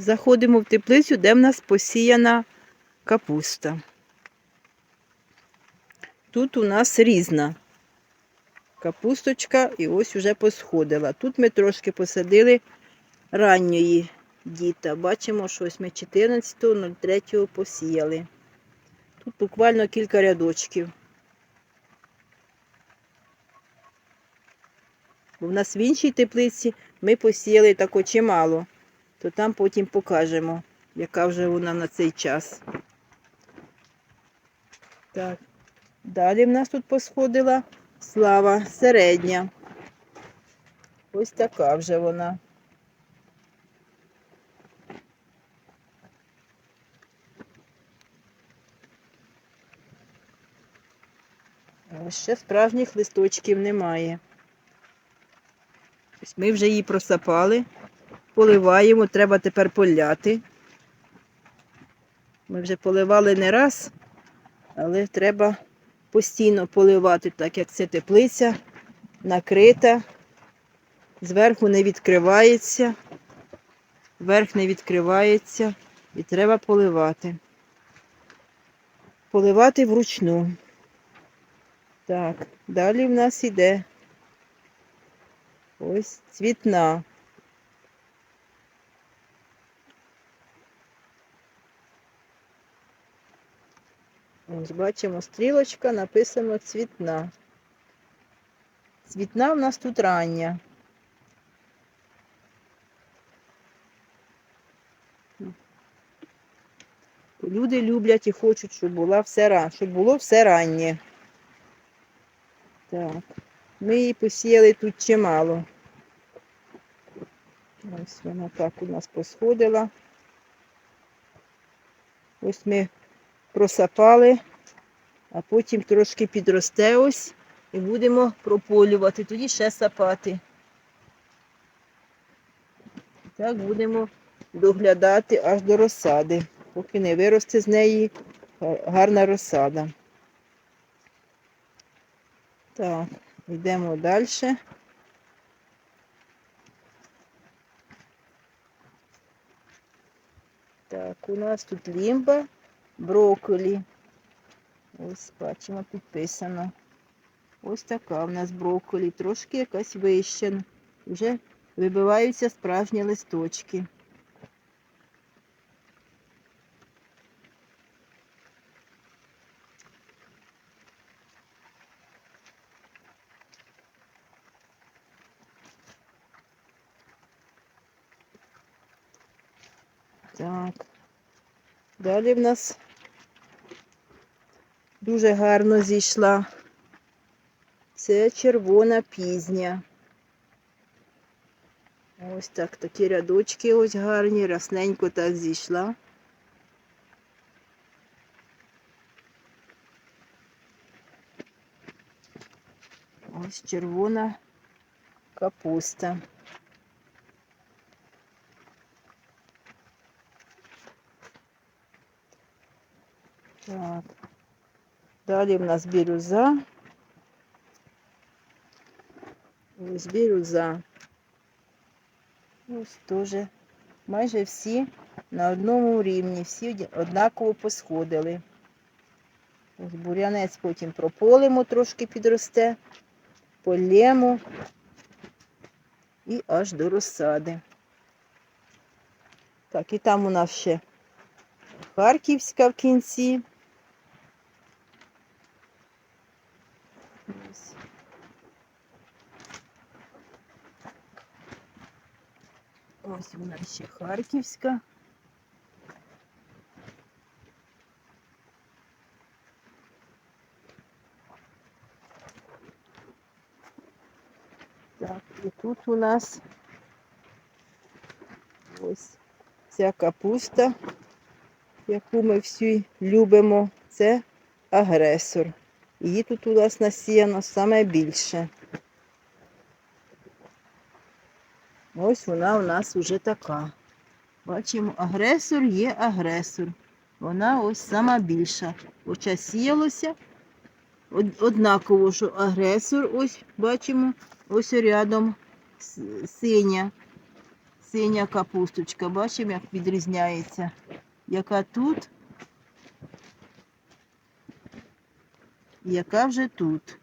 Заходимо в теплицю, де в нас посіяна капуста. Тут у нас різна капусточка і ось уже посходила. Тут ми трошки посадили ранньої діта. Бачимо, що ось ми 14.03 посіяли. Тут буквально кілька рядочків. Бо в нас в іншій теплиці ми посіяли тако чимало, то там потім покажемо, яка вже вона на цей час. Так. Далі в нас тут посходила слава середня. Ось така вже вона. Але ще справжніх листочків немає. Ось ми вже її просапали, поливаємо, треба тепер поляти. Ми вже поливали не раз, але треба постійно поливати, так як це теплиця накрита, зверху не відкривається, верх не відкривається і треба поливати. Поливати вручну. Так, далі в нас іде ось цвітна. Ось бачимо стрілочка, написано цвітна. Цвітна в нас тут рання. Люди люблять і хочуть, щоб була все щоб було все раннє. Так, ми її посіяли тут чимало. Ось вона так у нас посходила. Ось ми просапали, а потім трошки підросте ось і будемо прополювати, тоді ще сапати. Так будемо доглядати аж до розсади, поки не виросте з неї гарна розсада. Так, йдемо далі. Так, у нас тут лімба, брокколі. Ось бачимо, підписано. Ось така в нас брокколі, трошки якась вища. Вже вибиваються справжні листочки. Так. Далі в нас дуже гарно зійшла. Це червона пізня. Ось так, такі рядочки ось гарні, расненько так зійшла. Ось червона капуста. Так. Далі в нас бірюза. Ось бірюза. Ось теж майже всі на одному рівні, всі однаково посходили. Ось бурянець потім прополимо, трошки підросте, полємо і аж до розсади. Так, і там у нас ще Харківська в кінці. Ось. Ось вона ще Харківська. Так, і тут у нас ось ця капуста, яку ми всі любимо, це агресор. Її тут у нас насіяно саме більше. Ось вона у нас вже така. Бачимо, агресор є агресор. Вона ось сама більша. Хоча сіялося однаково, що агресор, ось бачимо, ось рядом синя. синя капусточка. Бачимо, як відрізняється. Яка тут, яка вже тут.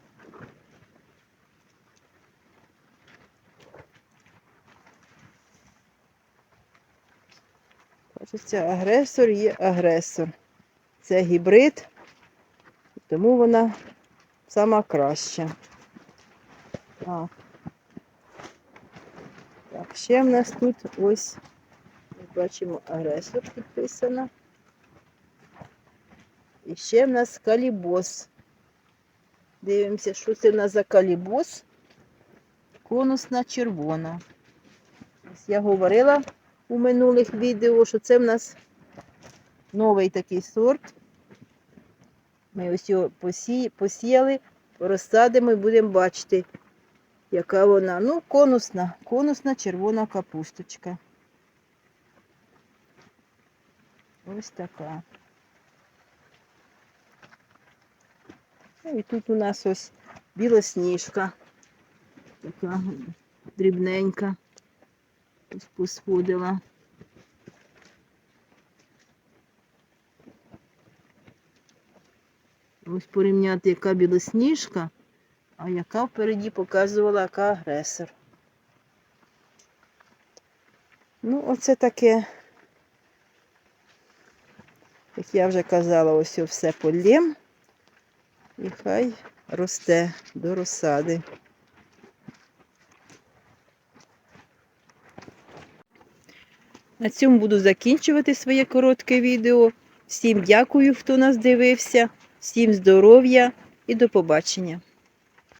Кажеться, агресор є агресор. Це гібрид, тому вона сама краща. Так. Так, ще в нас тут ось, бачимо, агресор підписано. І ще в нас калібос. Дивимося, що це в нас за калібос. Конусна червона. Ось я говорила у минулих відео, що це в нас новий такий сорт. Ми ось його посі... посіяли, розсадимо і будемо бачити, яка вона. Ну, конусна, конусна червона капусточка. Ось така. І тут у нас ось білосніжка. Така дрібненька. Ось посходила. Ось порівняти, яка білосніжка, а яка впереді показувала, яка агресор. Ну, оце таке, як я вже казала, ось все полєм. І хай росте до розсади. На цьому буду закінчувати своє коротке відео. Всім дякую, хто нас дивився, всім здоров'я і до побачення.